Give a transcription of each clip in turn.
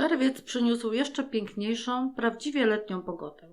Czerwiec przyniósł jeszcze piękniejszą, prawdziwie letnią pogodę.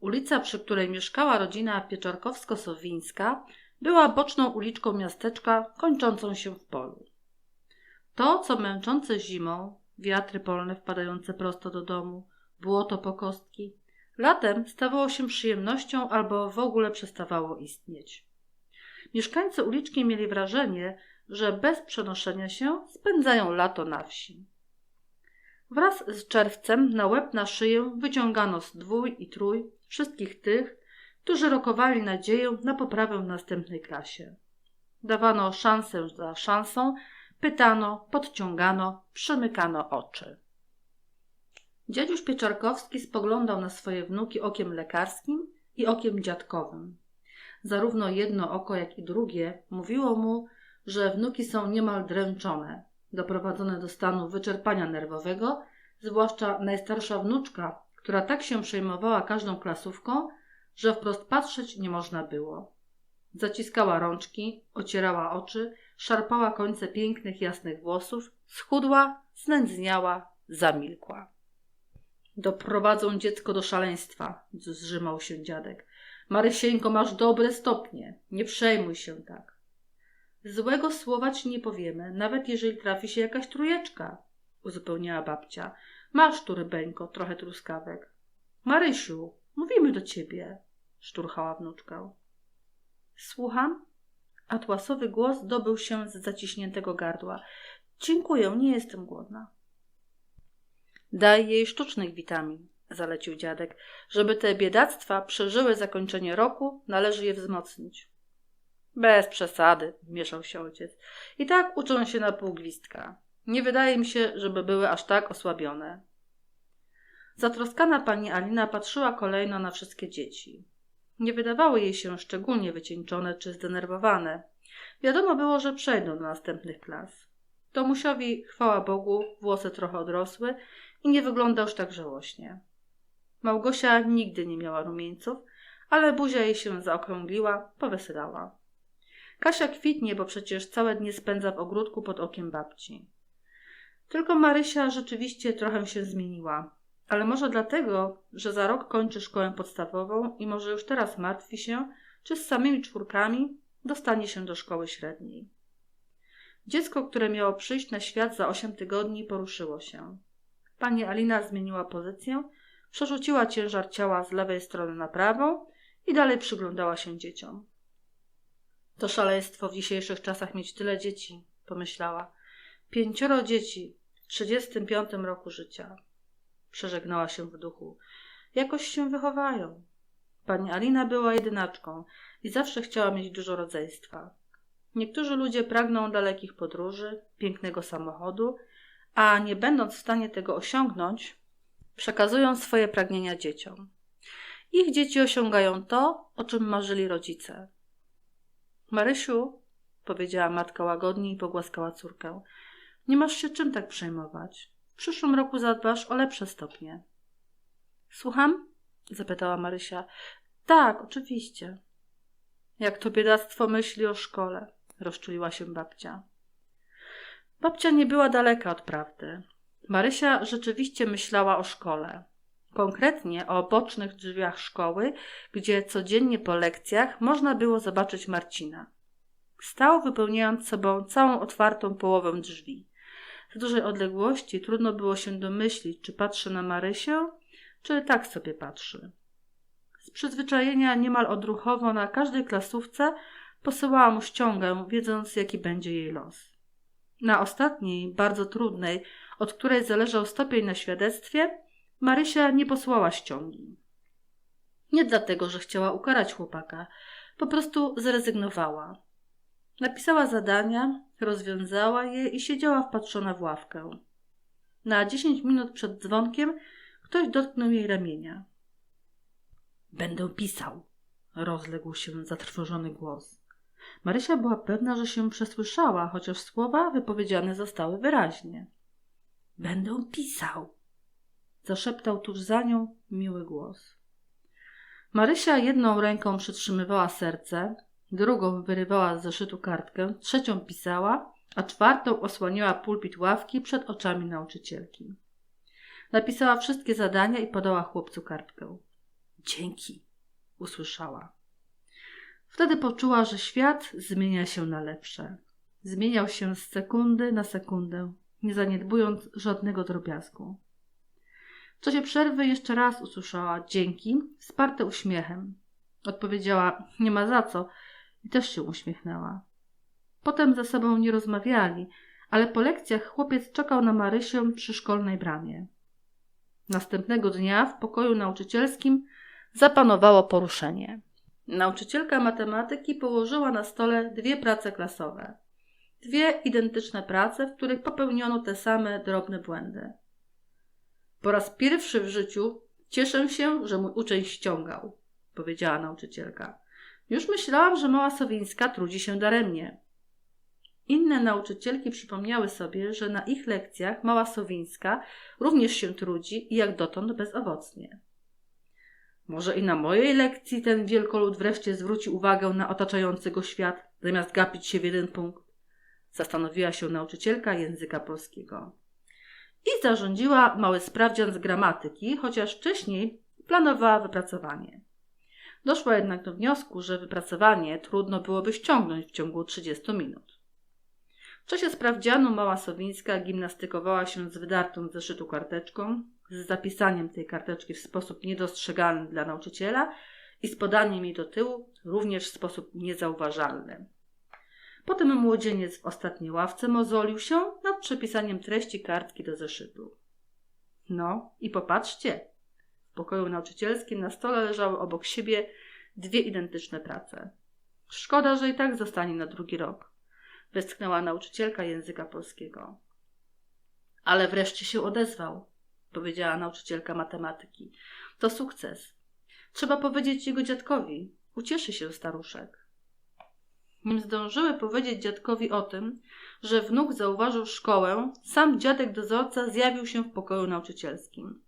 Ulica, przy której mieszkała rodzina Pieczarkowsko-Sowińska, była boczną uliczką miasteczka kończącą się w polu. To, co męczące zimą, wiatry polne wpadające prosto do domu, błoto po kostki, latem stawało się przyjemnością albo w ogóle przestawało istnieć. Mieszkańcy uliczki mieli wrażenie, że bez przenoszenia się spędzają lato na wsi. Wraz z czerwcem na łeb na szyję wyciągano z dwój i trój wszystkich tych, którzy rokowali nadzieję na poprawę w następnej klasie. Dawano szansę za szansą, pytano, podciągano, przemykano oczy. Dziaduś Pieczarkowski spoglądał na swoje wnuki okiem lekarskim i okiem dziadkowym. Zarówno jedno oko, jak i drugie mówiło mu, że wnuki są niemal dręczone, doprowadzone do stanu wyczerpania nerwowego, zwłaszcza najstarsza wnuczka, która tak się przejmowała każdą klasówką, że wprost patrzeć nie można było. Zaciskała rączki, ocierała oczy, szarpała końce pięknych, jasnych włosów, schudła, znędzniała, zamilkła. Doprowadzą dziecko do szaleństwa, zrzymał się dziadek. Marysieńko, masz dobre stopnie, nie przejmuj się tak. Złego słowa ci nie powiemy, nawet jeżeli trafi się jakaś trujeczka, uzupełniała babcia. Masz tu, rybeńko, trochę truskawek. Marysiu, mówimy do ciebie, szturchała wnuczka. Słucham? Atłasowy głos dobył się z zaciśniętego gardła. Dziękuję, nie jestem głodna. Daj jej sztucznych witamin, zalecił dziadek. Żeby te biedactwa przeżyły zakończenie roku, należy je wzmocnić. Bez przesady, mieszał się ojciec. I tak uczą się na pół gwizdka. Nie wydaje mi się, żeby były aż tak osłabione. Zatroskana pani Alina patrzyła kolejno na wszystkie dzieci. Nie wydawały jej się szczególnie wycieńczone czy zdenerwowane. Wiadomo było, że przejdą do następnych klas. Tomusiowi, chwała Bogu, włosy trochę odrosły i nie wygląda już tak żałośnie. Małgosia nigdy nie miała rumieńców, ale buzia jej się zaokrągliła, poweselała. Kasia kwitnie, bo przecież całe dnie spędza w ogródku pod okiem babci. Tylko Marysia rzeczywiście trochę się zmieniła. Ale może dlatego, że za rok kończy szkołę podstawową i może już teraz martwi się, czy z samymi czwórkami dostanie się do szkoły średniej. Dziecko, które miało przyjść na świat za osiem tygodni, poruszyło się. Pani Alina zmieniła pozycję, przerzuciła ciężar ciała z lewej strony na prawą i dalej przyglądała się dzieciom. To szaleństwo w dzisiejszych czasach mieć tyle dzieci, pomyślała. Pięcioro dzieci w trzydziestym piątym roku życia. Przeżegnała się w duchu. Jakoś się wychowają. Pani Alina była jedynaczką i zawsze chciała mieć dużo rodzeństwa. Niektórzy ludzie pragną dalekich podróży, pięknego samochodu, a nie będąc w stanie tego osiągnąć, przekazują swoje pragnienia dzieciom. Ich dzieci osiągają to, o czym marzyli rodzice. Marysiu, powiedziała matka łagodnie i pogłaskała córkę, nie masz się czym tak przejmować. W przyszłym roku zadbasz o lepsze stopnie. Słucham? zapytała Marysia. Tak, oczywiście. Jak to biedactwo myśli o szkole, rozczuliła się babcia. Babcia nie była daleka od prawdy. Marysia rzeczywiście myślała o szkole. Konkretnie o bocznych drzwiach szkoły, gdzie codziennie po lekcjach można było zobaczyć Marcina. Stał wypełniając sobą całą otwartą połowę drzwi. Z dużej odległości trudno było się domyślić, czy patrzy na Marysię, czy tak sobie patrzy. Z przyzwyczajenia niemal odruchowo na każdej klasówce posyłała mu ściągę, wiedząc jaki będzie jej los. Na ostatniej, bardzo trudnej, od której zależał stopień na świadectwie, Marysia nie posłała ściągi. Nie dlatego, że chciała ukarać chłopaka, po prostu zrezygnowała. Napisała zadania, rozwiązała je i siedziała wpatrzona w ławkę. Na dziesięć minut przed dzwonkiem ktoś dotknął jej ramienia. Będę pisał, rozległ się zatrwożony głos. Marysia była pewna, że się przesłyszała, chociaż słowa wypowiedziane zostały wyraźnie. Będę pisał, zaszeptał tuż za nią miły głos. Marysia jedną ręką przytrzymywała serce, drugą wyrywała z zeszytu kartkę, trzecią pisała, a czwartą osłaniała pulpit ławki przed oczami nauczycielki. Napisała wszystkie zadania i podała chłopcu kartkę. Dzięki, usłyszała. Wtedy poczuła, że świat zmienia się na lepsze. Zmieniał się z sekundy na sekundę, nie zaniedbując żadnego drobiazgu. W czasie przerwy jeszcze raz usłyszała dzięki, wsparte uśmiechem. Odpowiedziała nie ma za co i też się uśmiechnęła. Potem ze sobą nie rozmawiali, ale po lekcjach chłopiec czekał na Marysię przy szkolnej bramie. Następnego dnia w pokoju nauczycielskim zapanowało poruszenie. Nauczycielka matematyki położyła na stole dwie prace klasowe. Dwie identyczne prace, w których popełniono te same drobne błędy. Po raz pierwszy w życiu cieszę się, że mój uczeń ściągał, powiedziała nauczycielka. Już myślałam, że mała Sowińska trudzi się daremnie. Inne nauczycielki przypomniały sobie, że na ich lekcjach mała Sowińska również się trudzi i jak dotąd bezowocnie. Może i na mojej lekcji ten wielkolud wreszcie zwróci uwagę na otaczający go świat, zamiast gapić się w jeden punkt. Zastanowiła się nauczycielka języka polskiego. I zarządziła mały sprawdzian z gramatyki, chociaż wcześniej planowała wypracowanie. Doszła jednak do wniosku, że wypracowanie trudno byłoby ściągnąć w ciągu 30 minut. W czasie sprawdzianu mała Sowińska gimnastykowała się z wydartą z zeszytu karteczką, z zapisaniem tej karteczki w sposób niedostrzegalny dla nauczyciela i z podaniem jej do tyłu również w sposób niezauważalny. Potem młodzieniec w ostatniej ławce mozolił się nad przepisaniem treści kartki do zeszytu. No i popatrzcie. W pokoju nauczycielskim na stole leżały obok siebie dwie identyczne prace. Szkoda, że i tak zostanie na drugi rok. Westchnęła nauczycielka języka polskiego. Ale wreszcie się odezwał powiedziała nauczycielka matematyki. To sukces. Trzeba powiedzieć jego dziadkowi. Ucieszy się staruszek. Nim zdążyły powiedzieć dziadkowi o tym, że wnuk zauważył szkołę, sam dziadek dozorca zjawił się w pokoju nauczycielskim.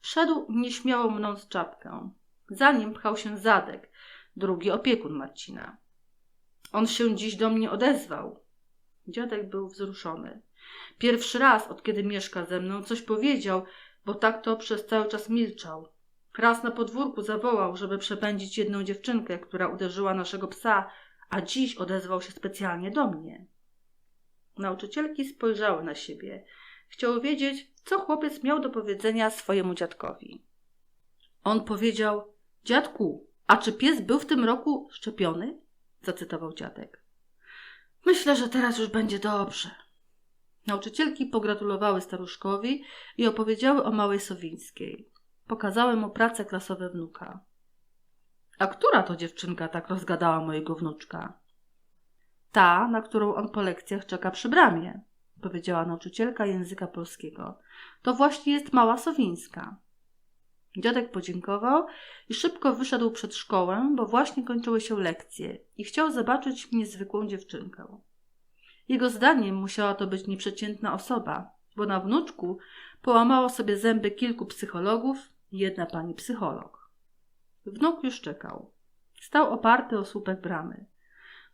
Wszedł nieśmiało mnąc czapkę. Za nim pchał się Zadek, drugi opiekun Marcina. On się dziś do mnie odezwał. Dziadek był wzruszony. Pierwszy raz, od kiedy mieszka ze mną, coś powiedział, bo tak to przez cały czas milczał. Raz na podwórku zawołał, żeby przepędzić jedną dziewczynkę, która uderzyła naszego psa, a dziś odezwał się specjalnie do mnie. Nauczycielki spojrzały na siebie. Chciały wiedzieć, co chłopiec miał do powiedzenia swojemu dziadkowi. On powiedział: Dziadku, a czy pies był w tym roku szczepiony? zacytował dziadek. Myślę, że teraz już będzie dobrze. Nauczycielki pogratulowały staruszkowi i opowiedziały o małej Sowińskiej. Pokazały mu prace klasowe wnuka. A która to dziewczynka tak rozgadała mojego wnuczka? Ta, na którą on po lekcjach czeka przy bramie, powiedziała nauczycielka języka polskiego. To właśnie jest mała Sowińska. Dziadek podziękował i szybko wyszedł przed szkołę, bo właśnie kończyły się lekcje i chciał zobaczyć niezwykłą dziewczynkę. Jego zdaniem musiała to być nieprzeciętna osoba, bo na wnuczku połamało sobie zęby kilku psychologów jedna pani psycholog. Wnuk już czekał. Stał oparty o słupek bramy.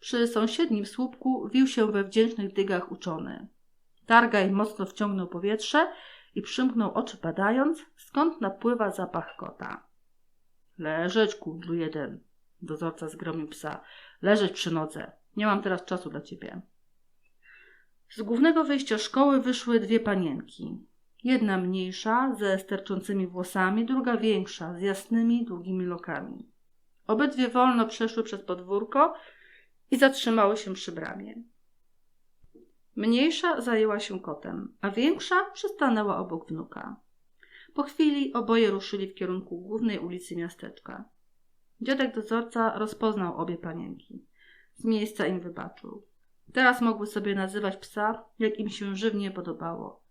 Przy sąsiednim słupku wił się we wdzięcznych dygach uczony. Targaj mocno wciągnął powietrze i przymknął oczy badając, skąd napływa zapach kota. Leżeć, kundlu jeden. Dozorca zgromił psa. Leżeć przy nodze. Nie mam teraz czasu dla ciebie. Z głównego wyjścia szkoły wyszły dwie panienki. Jedna mniejsza, ze sterczącymi włosami, druga większa, z jasnymi, długimi lokami. Obydwie wolno przeszły przez podwórko i zatrzymały się przy bramie. Mniejsza zajęła się kotem, a większa przystanęła obok wnuka. Po chwili oboje ruszyli w kierunku głównej ulicy miasteczka. Dziadek dozorca rozpoznał obie panienki. Z miejsca im wybaczył. Teraz mogły sobie nazywać psa, jak im się żywnie podobało.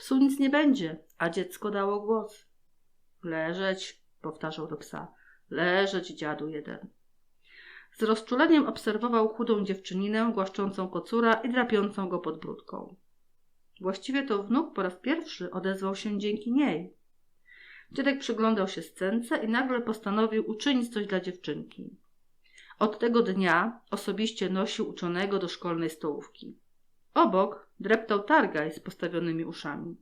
Psu nic nie będzie, a dziecko dało głos. Leżeć, powtarzał do psa. Leżeć, dziadu jeden. Z rozczuleniem obserwował chudą dziewczyninę, głaszczącą kocura i drapiącą go pod brudką. Właściwie to wnuk po raz pierwszy odezwał się dzięki niej. Dziadek przyglądał się scence i nagle postanowił uczynić coś dla dziewczynki. Od tego dnia osobiście nosił uczonego do szkolnej stołówki. Obok dreptał targaj z postawionymi uszami.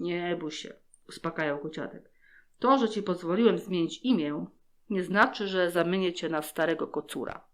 Nie bój się, uspokajał go dziadek. To, że ci pozwoliłem zmienić imię, nie znaczy, że zamienię cię na starego kocura.